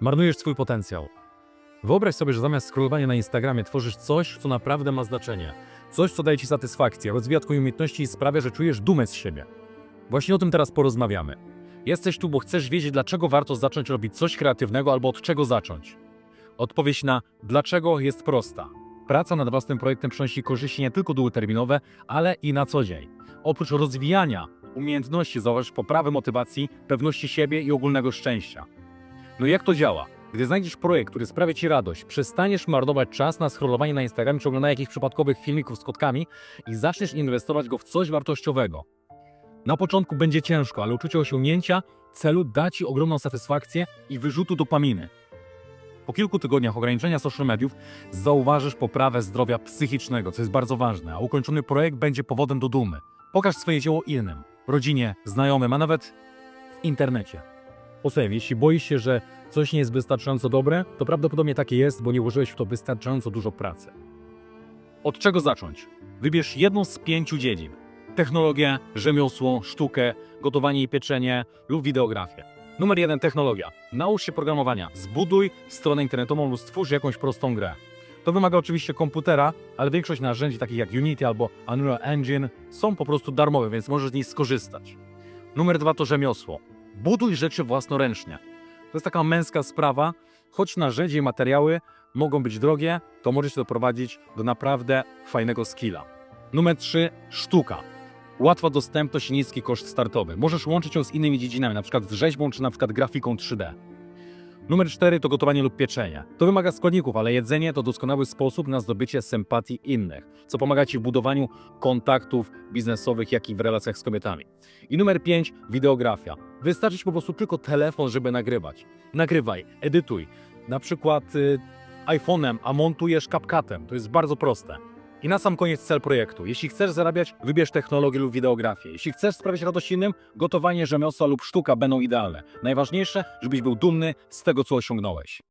Marnujesz swój potencjał. Wyobraź sobie, że zamiast scrollowania na Instagramie tworzysz coś, co naprawdę ma znaczenie. Coś, co daje ci satysfakcję, rozwija twoje umiejętności i sprawia, że czujesz dumę z siebie. Właśnie o tym teraz porozmawiamy. Jesteś tu, bo chcesz wiedzieć, dlaczego warto zacząć robić coś kreatywnego albo od czego zacząć. Odpowiedź na dlaczego jest prosta. Praca nad własnym projektem przynosi korzyści nie tylko długoterminowe, ale i na co dzień. Oprócz rozwijania umiejętności, zauważ poprawy motywacji, pewności siebie i ogólnego szczęścia. No jak to działa? Gdy znajdziesz projekt, który sprawia Ci radość, przestaniesz marnować czas na scrollowanie na Instagramie czy oglądanie jakichś przypadkowych filmików z kotkami i zaczniesz inwestować go w coś wartościowego. Na początku będzie ciężko, ale uczucie osiągnięcia celu da Ci ogromną satysfakcję i wyrzutu dopaminy. Po kilku tygodniach ograniczenia social mediów zauważysz poprawę zdrowia psychicznego, co jest bardzo ważne, a ukończony projekt będzie powodem do dumy. Pokaż swoje dzieło innym, rodzinie, znajomym, a nawet w internecie. Posłuchaj, jeśli boisz się, że coś nie jest wystarczająco dobre, to prawdopodobnie takie jest, bo nie włożyłeś w to wystarczająco dużo pracy. Od czego zacząć? Wybierz jedną z pięciu dziedzin. Technologię, rzemiosło, sztukę, gotowanie i pieczenie lub wideografię. Numer jeden technologia. Naucz się programowania. Zbuduj stronę internetową lub stwórz jakąś prostą grę. To wymaga oczywiście komputera, ale większość narzędzi takich jak Unity albo Unreal Engine są po prostu darmowe, więc możesz z nich skorzystać. Numer dwa to rzemiosło. Buduj rzeczy własnoręcznie. To jest taka męska sprawa, choć narzędzie i materiały mogą być drogie, to może się doprowadzić do naprawdę fajnego skilla. Numer 3. Sztuka. Łatwa dostępność i niski koszt startowy. Możesz łączyć ją z innymi dziedzinami, np. z rzeźbą czy np. grafiką 3D. Numer 4 to gotowanie lub pieczenie. To wymaga składników, ale jedzenie to doskonały sposób na zdobycie sympatii innych, co pomaga Ci w budowaniu kontaktów biznesowych, jak i w relacjach z kobietami. I numer 5 wideografia. Wystarczy po prostu tylko telefon, żeby nagrywać. Nagrywaj, edytuj. Na przykład y, iPhone'em, a montujesz CapCutem. To jest bardzo proste. I na sam koniec cel projektu. Jeśli chcesz zarabiać, wybierz technologię lub wideografię. Jeśli chcesz sprawiać radość innym, gotowanie, rzemiosła lub sztuka będą idealne. Najważniejsze, żebyś był dumny z tego, co osiągnąłeś.